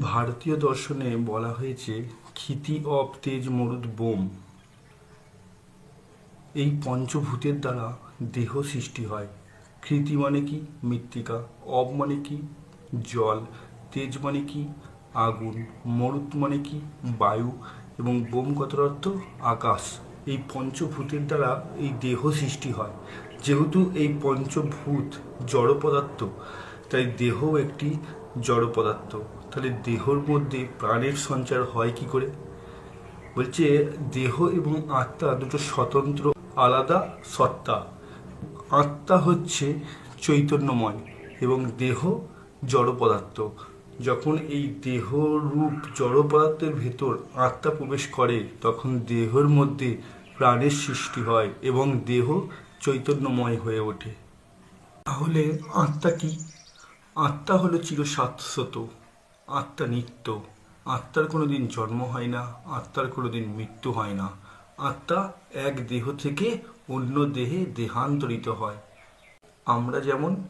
ভারতীয় দর্শনে বলা হয়েছে ক্ষিতি অব তেজ মরুদ বোম। এই পঞ্চভূতের দ্বারা দেহ সৃষ্টি হয়। কৃতি মানে কি? মৃত্তিকা। অব মানে কি? জল। তেজ মানে কি? আগুন। মরুত মানে কি? বায়ু। এবং বোম কথার অর্থ? আকাশ। এই পঞ্চভূতের দ্বারা এই দেহ সৃষ্টি হয়। যেহেতু এই পঞ্চভূত জড় পদার্থ তাই দেহ একটি জড় পদার্থ তাহলে দেহর মধ্যে প্রাণের সঞ্চার হয় কি করে? বলছে দেহ এবং আত্মা দুটো স্বতন্ত্র, আলাদা সত্তা। আত্মা হচ্ছে চৈতন্যময় এবং দেহ জড় পদার্থ। যখন এই দেহ রূপ জড় পদার্থের ভেতর আত্মা প্রবেশ করে, তখন দেহের মধ্যে প্রাণের সৃষ্টি হয় এবং দেহ চৈতন্যময় হয়ে ওঠে। তাহলে আত্মা কি? আত্মা হলো চির আত্মা নিত্য। আত্মার কোনো দিন জন্ম হয় না, আত্মার কোনো দিন মৃত্যু হয় না। আত্মা এক দেহ থেকে অন্য দেহে দেহান্তরিত হয়। আমরা যেমন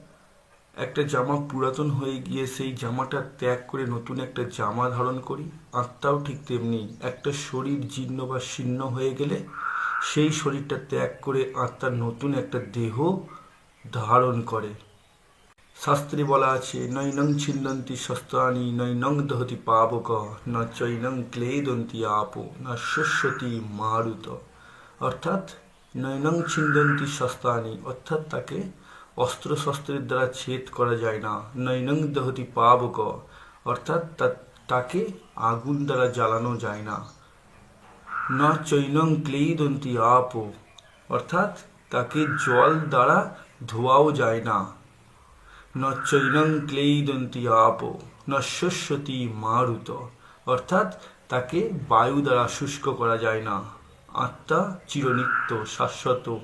একটা জামা পুরাতন হয়ে গিয়ে সেই জামাটা ত্যাগ করে নতুন একটা জামা ধারণ করি, আত্মাও ঠিক তেমনি একটা শরীর জীর্ণ বা শীর্ণ হয়ে গেলে সেই শরীরটা ত্যাগ করে আত্মার নতুন একটা দেহ ধারণ করে। শাস্ত্রে বলা আছে, নৈনং ছিন্দন্তি শস্ত্রাণি, নৈনং দহতি পাবক, ন চৈনং ক্লেদন্তি আপো, না শস্যতি মারুত। অর্থাৎ, নৈনং ছিন্দন্তি শস্ত্রাণি অর্থাৎ তাকে অস্ত্র শস্ত্রের দ্বারা ছেদ করা যায় না। নৈনং দহতি পাবক অর্থাৎ তাকে আগুন দ্বারা জ্বালানো যায় না। ন চৈনং ক্লেদন্তি আপো অর্থাৎ তাকে জল দ্বারা ধোয়াও যায় না। ন চৈনং ক্লেদন্তি আপো, ন শস্যতি মারুত। অর্থাৎ তাকে বায়ু দ্বারা শুষ্ক করা যায় না। আত্মা চিরনিত্য, শাশ্বত,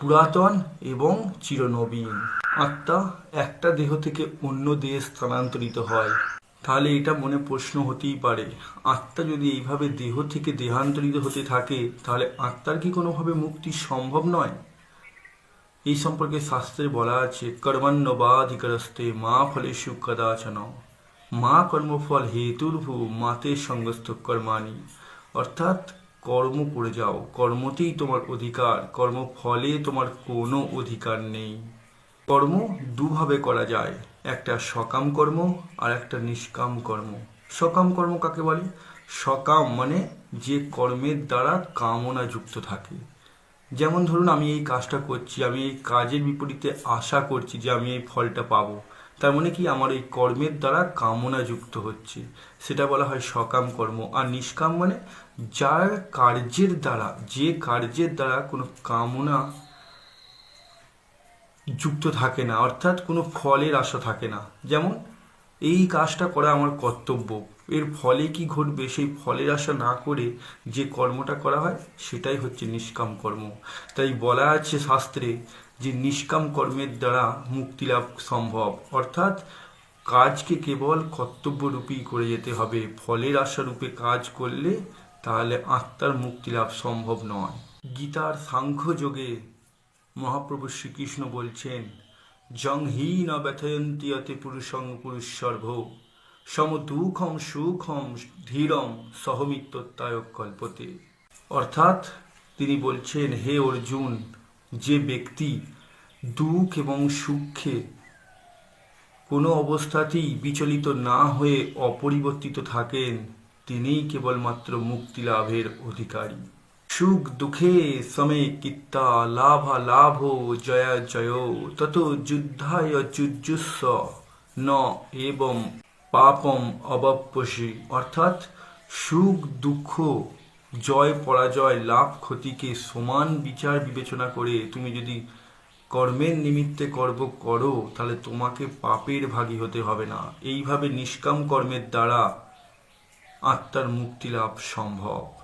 পুরাতন এবং চিরনবীন। আত্মা একটা দেহ থেকে অন্য দেহে স্থানান্তরিত হয়। তাহলে এটা মনে প্রশ্ন হতেই পারে। আত্মা যদি এইভাবে দেহ থেকে দেহান্তরিত হতে থাকে, তাহলে আত্মার কি কোনোভাবে মুক্তি সম্ভব নয়? এই সম্পর্কে শাস্ত্রে বলা আছে কর্মান্নবাধিকরস্তে মা ফলেষু কদাচন। মা কর্মফল হেতুর্ভু, মাতে সঙ্গস্থ কর্মাণি। অর্থাৎ কর্ম করে যাও, কর্মতেই তোমার অধিকার, কর্মফলে তোমার কোনো অধিকার নেই। কর্ম দুভাবে করা যায়, একটা সকাম কর্ম আর একটা নিষ্কাম কর্ম। সকাম কর্ম কাকে বলে? সকাম মানে যে কর্মের দ্বারা কামনা যুক্ত থাকে। যেমন ধরুন আমি এই কাজটা করছি, আমি এই কাজের বিপরীতে আশা করছি যে আমি এই ফলটা পাবো, তার মানে কি আমার এই কর্মের দ্বারা কামনা যুক্ত হচ্ছে। সেটা বলা হয় সকাম কর্ম। আর নিষ্কাম মানে যার কার্যের দ্বারা, যে কার্যের দ্বারা কোনো কামনা যুক্ত থাকে না, অর্থাৎ কোনো ফলের আশা থাকে না। যেমন, এই কাজটা করা আমার কর্তব্য এর ফলে কি ঘটবে? সেই ফলের আশা না করে যে কর্মটা করা হয়, সেটাই হচ্ছে নিষ্কাম কর্ম। তাই বলা আছে শাস্ত্রে যে নিষ্কাম কর্মের দ্বারা মুক্তি লাভ সম্ভব। অর্থাৎ কাজকে কেবল কর্তব্যরূপী করে যেতে হবে। ফলের আশারূপে কাজ করলে তাহলে আত্মার মুক্তি লাভ সম্ভব নয়। গীতার সাংখ্য যোগে মহাপ্রভু শ্রীকৃষ্ণ বলছেন, জং হি ন ব্যথয়ন্তি অতি পুরুষং পুরুষর্ভ সম দুঃখম সুখম ধীরম সহমিত্যায় কল্পতে অর্থাৎ তিনি বলছেন, হে অর্জুন, যে ব্যক্তি দুঃখ এবং সুখে কোনো অবস্থাতেই বিচলিত না হয়ে অপরিবর্তিত থাকেন, তিনিই কেবলমাত্র মুক্তি লাভের অধিকারী। সুখ দুঃখে সমে কিত্তা লাভা লাভ জয়া জয়, তত যুদ্ধায় যুজুস্ব ন এবং পাপম অবপসি অর্থাৎ সুখ, দুঃখ, জয়, পরাজয়, লাভ, ক্ষতিকে সমান বিচার বিবেচনা করে তুমি যদি কর্মের নিমিত্তে কর্ম করো, তাহলে তোমাকে পাপের ভাগী হতে হবে না। এইভাবে নিষ্কাম কর্মের দ্বারা আত্মার মুক্তি লাভ সম্ভব।